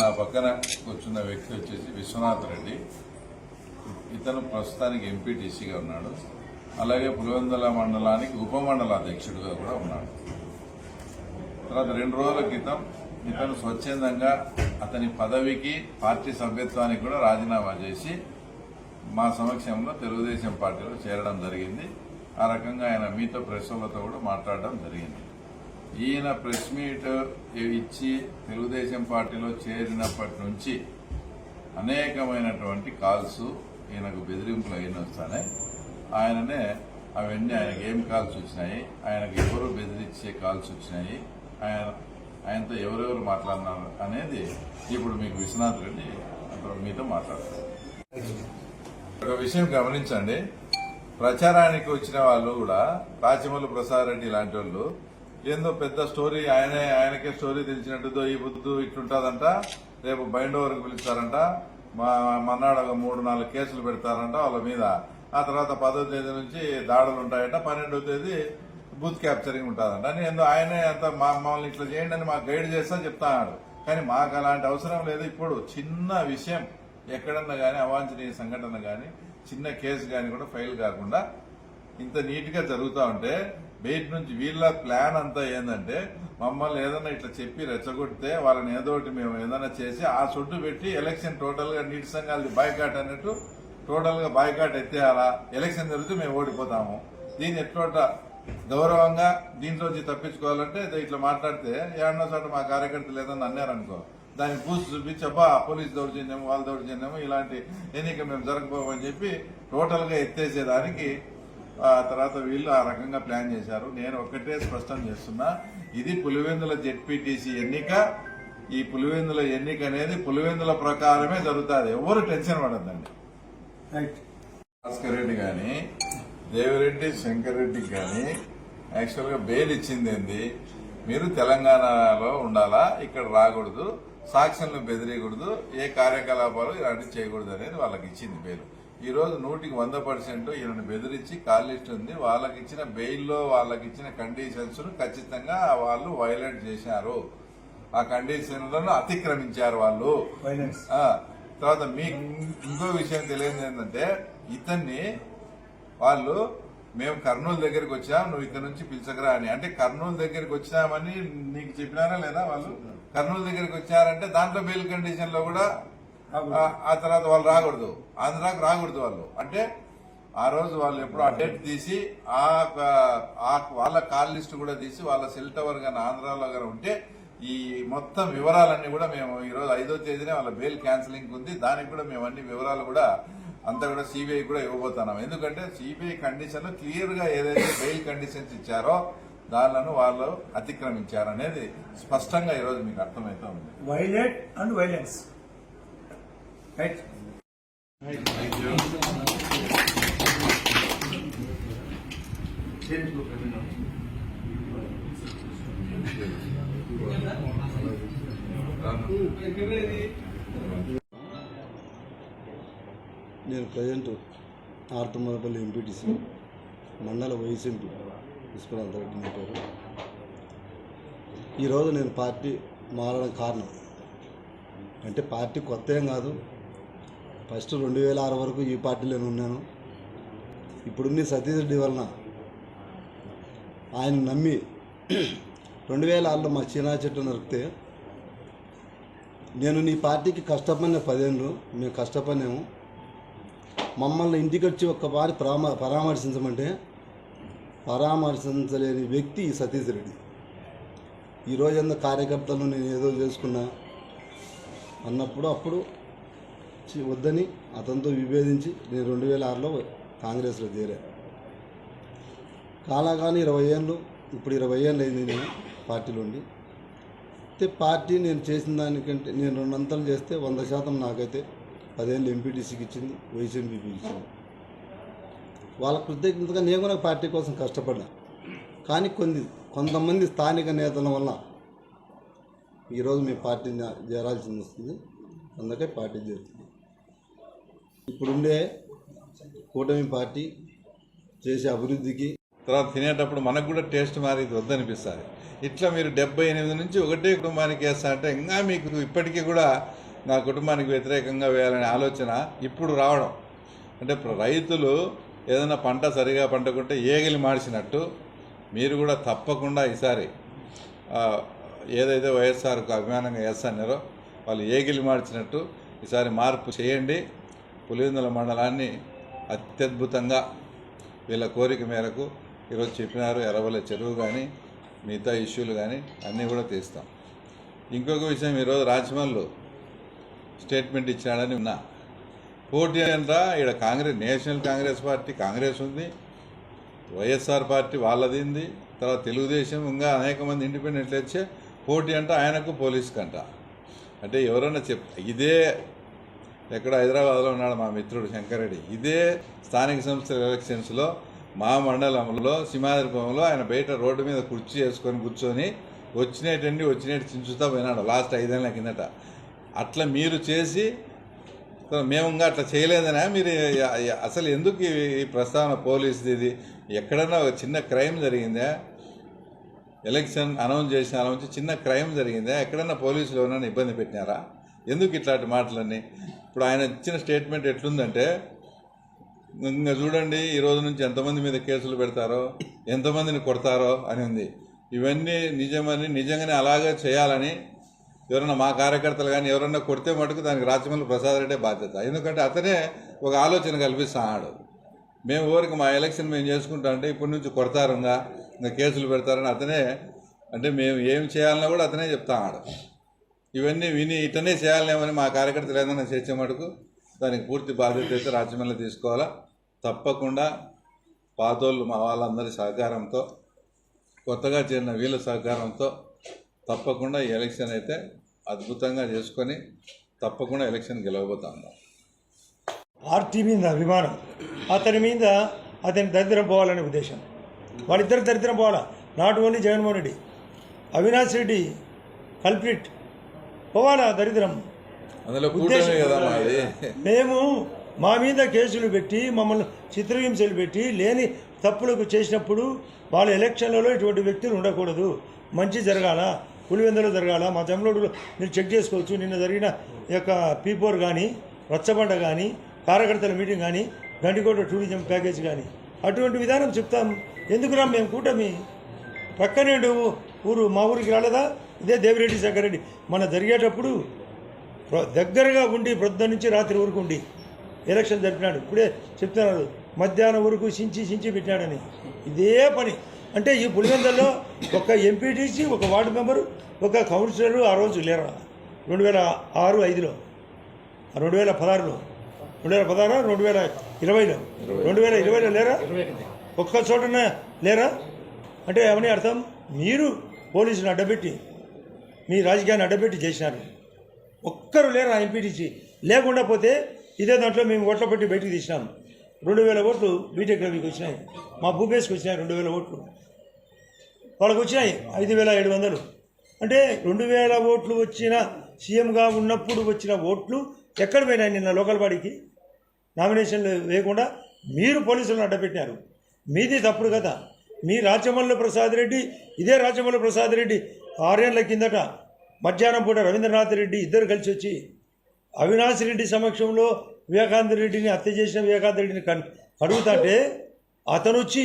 నా పక్కన కూర్చున్న వ్యక్తి వచ్చేసి విశ్వనాథ్ రెడ్డి. ఇతను ప్రస్తుతానికి ఎంపీటీసీగా ఉన్నాడు. అలాగే పులివెందుల మండలానికి ఉపమండల అధ్యక్షుడిగా కూడా ఉన్నాడు. తర్వాత రెండు రోజుల క్రితం ఇతను స్వచ్ఛందంగా అతని పదవికి పార్టీ సభ్యత్వానికి కూడా రాజీనామా చేసి మా సమక్షంలో తెలుగుదేశం పార్టీలో చేరడం జరిగింది. ఆ రకంగా ఆయన మీతో ప్రెస్ కూడా మాట్లాడడం జరిగింది. ఈయన ప్రెస్ మీట్ ఇచ్చి తెలుగుదేశం పార్టీలో చేరినప్పటి నుంచి అనేకమైనటువంటి కాల్స్ ఈయనకు బెదిరింపులు అయిన వస్తాయి ఆయననే అవన్నీ ఆయనకి ఏం కాల్స్ వచ్చినాయి? ఆయనకు ఎవరు బెదిరించే కాల్స్ వచ్చినాయి? ఆయన ఆయనతో ఎవరెవరు మాట్లాడినారు అనేది ఇప్పుడు మీకు విశ్వనాథ్ రెడ్డి అక్కడ మీతో మాట్లాడతారు. ఒక విషయం గమనించండి. ప్రచారానికి వచ్చిన వాళ్ళు కూడా రాచమల్లు ప్రసాద్ రెడ్డి లాంటి వాళ్ళు ఏందో పెద్ద స్టోరీ ఆయనే ఆయనకే స్టోరీ తెలిసినట్టుదో ఈ బుద్ధు ఇట్లుంటుందంట. రేపు బైండ్ ఓవర్కి పిలుస్తారంట. మా మన్నాడు ఒక మూడు నాలుగు కేసులు పెడతారంట వాళ్ళ మీద. ఆ తర్వాత పదో తేదీ నుంచి దాడులు ఉంటాయంట. పన్నెండో తేదీ బూత్ క్యాప్చరింగ్ ఉంటుందంట. అని ఏందో ఆయనే అంత మా మమ్మల్ని ఇట్లా చేయండి అని మాకు గైడ్ చేస్తా చెప్తాడు కానీ మాకు అలాంటి అవసరం లేదు ఇప్పుడు. చిన్న విషయం ఎక్కడన్నా కానీ అవాంఛనీయ సంఘటన కానీ చిన్న కేసు కానీ కూడా ఫైల్ కాకుండా ఇంత నీట్గా జరుగుతూ ఉంటే బయట నుంచి వీళ్ళ ప్లాన్ అంతా ఏంటంటే మమ్మల్ని ఏదైనా ఇట్లా చెప్పి రెచ్చగొడితే వాళ్ళని ఏదో ఒకటి మేము ఏదైనా చేసి ఆ చుట్టు పెట్టి ఎలక్షన్ టోటల్గా నీటి సంఘాలది బాయ్కాట్ అన్నట్టు టోటల్గా బాయ్కాట్ ఎత్తేయాలా? ఎలక్షన్ జరిగితే మేము ఓడిపోతాము. దీన్ని ఎట్లోట? గౌరవంగా దీంట్లోంచి తప్పించుకోవాలంటే ఇట్లా మాట్లాడితే ఏడనో చోట మా కార్యకర్తలు ఏదన్నా అన్నారనుకో దాన్ని పూసి చూపించి అబ్బా పోలీస్ దౌర్జన్యం వాళ్ళ దౌర్జన్యం ఇలాంటి ఎన్నిక మేము జరగబోమని చెప్పి టోటల్గా ఎత్తేసేదానికి ఆ తర్వాత వీళ్ళు ఆ రకంగా ప్లాన్ చేశారు. నేను ఒక్కటే స్పష్టం చేస్తున్నా. ఇది పులివెందుల జెడ్పీటీసీ ఎన్నిక. ఈ పులివెందుల ఎన్నిక అనేది పులివెందుల ప్రకారమే జరుగుతుంది. ఎవరు టెన్షన్ పడద్దండి. భాస్కర్ రెడ్డి గాని దేవిరెడ్డి శంకర్ రెడ్డికి గాని యాక్చువల్గా బెయిల్ ఇచ్చింది ఏంది? మీరు తెలంగాణలో ఉండాలా? ఇక్కడ రాకూడదు. సాక్ష్యంలు బెదిరియకూడదు. ఏ కార్యకలాపాలు ఇలాంటివి చేయకూడదు అనేది వాళ్ళకి ఇచ్చింది బెయిల్. ఈ రోజు నూటికి వంద పర్సెంట్ ఈయనను బెదిరించి కాల్ లిస్ట్ ఉంది. వాళ్ళకి ఇచ్చిన బెయిల్లో వాళ్ళకి ఇచ్చిన కండిషన్స్ ఖచ్చితంగా వాళ్ళు వైలేట్ చేశారు. ఆ కండిషన్లను అతిక్రమించారు వాళ్ళు. తర్వాత మీకు ఇంకో విషయం తెలియదు ఏంటంటే ఇతన్ని వాళ్ళు మేము కర్నూలు దగ్గరికి వచ్చాం నువ్వు ఇక్కడ నుంచి పిలిచకరా అని. అంటే కర్నూలు దగ్గరికి వచ్చామని నీకు చెప్పినారా లేదా వాళ్ళు? కర్నూలు దగ్గరికి వచ్చారంటే దాంట్లో బెయిల్ కండిషన్లో కూడా ఆ, తర్వాత వాళ్ళు రాకూడదు. ఆంధ్రాకి రాకూడదు వాళ్ళు. అంటే ఆ రోజు వాళ్ళు ఎప్పుడు ఆ డేట్ తీసి ఆ వాళ్ళ కాల్ లిస్ట్ కూడా తీసి వాళ్ళ సెల్ టవర్ గానీ ఆంధ్రాలో గానీ ఉంటే ఈ మొత్తం వివరాలన్నీ కూడా మేము ఈ రోజు ఐదో తేదీనే వాళ్ళ బెయిల్ క్యాన్సిలింగ్ ఉంది. దానికి కూడా మేము అన్ని వివరాలు కూడా అంతా కూడా సిబిఐ కూడా ఇవ్వబోతున్నాం. ఎందుకంటే సిబిఐ కండిషన్ క్లియర్గా ఏదైతే బెయిల్ కండిషన్స్ ఇచ్చారో దానిలను వాళ్ళు అతిక్రమించారు అనేది స్పష్టంగా ఈ రోజు మీకు అర్థమవుతా ఉంది. వైలెట్ అండ్ వైలెన్స్ రైట్ నేను ప్రజెంట్ ఆర్తమరపల్లి ఎంపీటీసీ మండల వైస్ ఎంపీ విశ్వనాథ్ రెడ్డి నా పేరు. ఈరోజు నేను పార్టీ మారడం కారణం అంటే పార్టీ కొత్త ఏం కాదు. ఫస్ట్ రెండు వేల ఆరు వరకు ఈ పార్టీలోనే ఉన్నాను. ఇప్పుడున్న సతీష్ రెడ్డి వలన ఆయన నమ్మి రెండు వేల ఆరులో మా చీనా చెట్టు నరికితే నేను నీ పార్టీకి కష్టపడిన పదేళ్ళు మేము కష్టపడినాము. మమ్మల్ని ఇంటికి వచ్చి ఒక్కసారి పరామ పరామర్శించమంటే పరామర్శించలేని వ్యక్తి ఈ సతీష్ రెడ్డి. ఈరోజు ఎంత కార్యకర్తలను నేను ఏదో చేసుకున్నా అన్నప్పుడు అప్పుడు వద్దని అతనితో విభేదించి నేను రెండు వేల ఆరులో కాంగ్రెస్లో చేరా కాలాగాని ఇరవై ఏళ్ళు ఇప్పుడు ఇరవై ఏళ్ళు అయింది నేను పార్టీలో ఉండి. అయితే పార్టీ నేను చేసిన దానికంటే నేను రెండంతలు చేస్తే వంద శాతం నాకైతే పదేళ్ళు ఎంపీటీసీకి ఇచ్చింది వైస్ ఇచ్చింది. వాళ్ళ కృతజ్ఞతగా నేను కూడా పార్టీ కోసం కష్టపడ్డా. కానీ కొన్ని కొంతమంది స్థానిక నేతల వల్ల ఈరోజు మీ పార్టీ చేరాల్సింది వస్తుంది. అందుకే పార్టీ చేరుతుంది ఇప్పుడుండే కూటమి పార్టీ చేసే అభివృద్ధికి తర్వాత తినేటప్పుడు మనకు కూడా టేస్ట్ మారి ఇది వద్దనిపిస్తుంది. ఇట్లా మీరు డెబ్బై ఎనిమిది నుంచి ఒకటే కుటుంబానికి వేస్తా అంటే ఇంకా మీకు ఇప్పటికీ కూడా నా కుటుంబానికి వ్యతిరేకంగా వేయాలనే ఆలోచన ఇప్పుడు రావడం. అంటే రైతులు ఏదైనా పంట సరిగా పండకుంటే ఏగిలి మార్చినట్టు మీరు కూడా తప్పకుండా ఈసారి ఏదైతే వైఎస్ఆర్కు అభిమానంగా వేస్తారో వాళ్ళు ఏగిలి మార్చినట్టు ఈసారి మార్పు చేయండి. పులివెందుల మండలాన్ని అత్యద్భుతంగా వీళ్ళ కోరిక మేరకు ఈరోజు చెప్పినారు ఎర్రవల్ల చెరువు కానీ మిగతా ఇష్యూలు కానీ అన్నీ కూడా తీస్తాం. ఇంకొక విషయం ఈరోజు రాజమల్లు స్టేట్మెంట్ ఇచ్చాడని ఉన్నా. పోటీ అంట ఇక్కడ Congress national Congress party Congress ఉంది వైఎస్ఆర్ పార్టీ వాళ్ళది ఉంది తర్వాత తెలుగుదేశం ఇంకా అనేక మంది ఇండిపెండెంట్లు వచ్చే పోటీ అంట ఆయనకు పోలీస్కి అంట అంటే ఎవరైనా చెప్ ఇదే ఎక్కడ హైదరాబాద్లో ఉన్నాడు మా మిత్రుడు శంకరెడ్డి. ఇదే స్థానిక సంస్థల ఎలక్షన్స్లో మా మండలంలో సింహాద్రిపురంలో ఆయన బయట రోడ్డు మీద కుర్చీ వేసుకొని కూర్చొని వచ్చినట్టండి వచ్చినట్టు చించుతా పోయినాడు లాస్ట్ ఐదేళ్ళ కిందట. అట్లా మీరు చేసి మేము ఇంకా అట్లా చేయలేదనా? మీరు అసలు ఎందుకు ఈ- ప్రస్తావన పోలీసుది ఇది? ఎక్కడన్నా ఒక చిన్న క్రైమ్ జరిగిందా? ఎలక్షన్ అనౌన్స్ చేసిన అలా చిన్న క్రైమ్ జరిగిందా? ఎక్కడన్నా పోలీసులు ఏమైనా ఇబ్బంది పెట్టినారా? ఎందుకు ఇట్లాంటి మాటలన్నీ? ఇప్పుడు ఆయన ఇచ్చిన స్టేట్మెంట్ ఎట్లుందంటే ఇంకా చూడండి ఈ రోజు నుంచి ఎంతమంది మీద కేసులు పెడతారో ఎంతమందిని కొడతారో అని ఉంది. ఇవన్నీ నిజమని నిజంగానే అలాగే చేయాలని ఎవరన్నా మా కార్యకర్తలు కానీ ఎవరన్నా కొడితే మటుకు దానికి రాచమల్లి ప్రసాద్ రెడ్డే బాధ్యత. ఎందుకంటే అతనే ఒక ఆలోచన కల్పిస్తున్నాడు మేము ఊరికి మా ఎలక్షన్ మేము చేసుకుంటా అంటే ఇప్పటి నుంచి కొడతారుగా ఇంకా కేసులు పెడతారని అతనే అంటే మేము ఏం చేయాలన్నా కూడా అతనే చెప్తాడు ఇవన్నీ విని ఇటనే చేయాలేమని మా కార్యకర్తలు ఏదైనా చేసే మటుకు దానికి పూర్తి బాధ్యత అయితే రాజమల్లి తీసుకోవాలా. తప్పకుండా పాతోళ్ళు మా వాళ్ళందరి సహకారంతో కొత్తగా చేరిన వీళ్ళ సహకారంతో తప్పకుండా ఈ ఎలక్షన్ అయితే అద్భుతంగా చేసుకొని తప్పకుండా ఎలక్షన్ గెలవబోతా ఉన్నాం పార్టీ మీద అభిమానం అతని మీద అతని దరిద్రం పోవాలనే ఉద్దేశం. వాళ్ళిద్దరు దరిద్రం పోవాలా? Not only Jaganmohan Reddy. Avinash Reddy culprit పోవాలా దరిద్రం? అందులో మేము మా మీద కేసులు పెట్టి మమ్మల్ని చిత్రహింసలు పెట్టి లేని తప్పులకు చేసినప్పుడు వాళ్ళ ఎలక్షన్లలో ఇటువంటి వ్యక్తులు ఉండకూడదు. మంచి జరగాల? పులివెందులో జరగాల? మా తమిళోడులో మీరు చెక్ చేసుకోవచ్చు. నిన్న జరిగిన యొక్క పీపోర్ కానీ రచ్చబండ కానీ కార్యకర్తల మీటింగ్ కానీ గండికోట టూరిజం ప్యాకేజ్ కానీ అటువంటి విధానం చెప్తాం. ఎందుకురా మేము కూటమి? పక్కనే ఊరు మా ఊరికి రాలేదా? ఇదే దేవిరెడ్డి శంకరెడ్డి మన జరిగేటప్పుడు దగ్గరగా ఉండి ప్రొద్దు నుంచి రాత్రి వరకు ఉండి ఎలక్షన్ జరిపినాడు. ఇప్పుడే చెప్తున్నారు మధ్యాహ్నం వరకు సించి సించి పెట్టినాడని. ఇదే పని. అంటే ఈ పులివెందల్లో ఒక ఎంపీటీసీ ఒక వార్డు మెంబరు ఒక కౌన్సిలరు ఆ రోజు లేరా? రెండు వేల ఆరు ఐదులో. రెండు వేల పదహారులో. రెండు వేల పదహారు రెండు వేల ఇరవైలో. రెండు వేల ఇరవైలో లేరా? ఒక్క చోటన లేరా? అంటే ఏమని అర్థం? మీరు పోలీసులు అడ్డబెట్టి మీ రాజకీయాన్ని అడ్డపెట్టి చేసినారు. ఒక్కరు లేరు ఆ ఎంపీటీసీ లేకుండా పోతే ఇదే దాంట్లో మేము ఓట్ల పెట్టి బయటకు తీసినాం. రెండు వేల ఓట్లు బీటెక్ రవికి వచ్చినాయి. మా భూపేష్కి వచ్చినాయి రెండు వేల ఓట్లు. వాళ్ళకు వచ్చినాయి ఐదు వేల ఏడు వందలు. అంటే రెండు వేల ఓట్లు వచ్చిన సీఎంగా ఉన్నప్పుడు వచ్చిన ఓట్లు ఎక్కడ పోయినాయి నిన్న లోకల్ బాడీకి? నామినేషన్లు వేయకుండా మీరు పోలీసులను అడ్డపెట్టారు మీది తప్పుడు కదా మీ రాచమల్లి ప్రసాద్ రెడ్డి ఇదే రాచమల్లి ప్రసాద్ రెడ్డి ఆరేళ్ళ కిందట మధ్యాహ్నం పూట రవీంద్రనాథ్ రెడ్డి ఇద్దరు కలిసి వచ్చి అవినాష్ రెడ్డి సమక్షంలో వివేకానంద రెడ్డిని హత్య చేసిన వివేకానంద రెడ్డిని కన్ అడుగుతాంటే అతను వచ్చి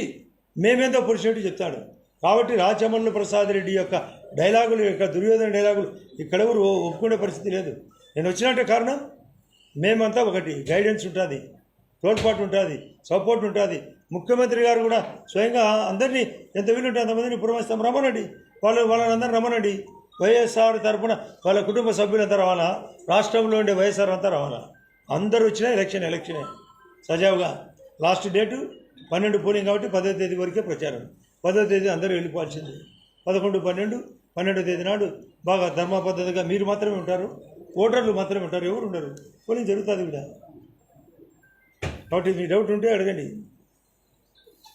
మేమేందో పురుషుడు చెప్తాడు. కాబట్టి రాచమల్లి ప్రసాద్ రెడ్డి యొక్క డైలాగులు యొక్క దుర్యోధన డైలాగులు ఇక్కడెవరు ఒప్పుకునే పరిస్థితి లేదు. నేను వచ్చినట్టే కారణం మేమంతా ఒకటి గైడెన్స్ ఉంటుంది. తోడ్పాటు ఉంటుంది సపోర్ట్ ఉంటుంది. ముఖ్యమంత్రి గారు కూడా స్వయంగా అందరినీ ఎంత వీలుంటే అంతమందిని పురమాయిస్తాం. రమ్మనండి వాళ్ళు వాళ్ళని అందరిని రమ్మనండి వైఎస్ఆర్ తరఫున వాళ్ళ కుటుంబ సభ్యులంతా రావాలా? రాష్ట్రంలో ఉండే వైఎస్ఆర్ అంతా రావాలా? అందరూ వచ్చినా ఎలక్షన్ ఎలక్షనే. సజావుగా. లాస్ట్ డేటు పన్నెండు పోలింగ్ కాబట్టి పదో తేదీ వరకే ప్రచారం. పదో తేదీ అందరూ వెళ్ళిపోవాల్సింది. పదకొండు పన్నెండు పన్నెండో తేదీ నాడు బాగా ధర్మ పద్ధతిగా మీరు మాత్రమే ఉంటారు ఓటర్లు మాత్రమే ఉంటారు ఎవరు ఉండరు. పోలింగ్ జరుగుతుంది కూడా. కాబట్టి మీ డౌట్ ఉంటే అడగండి.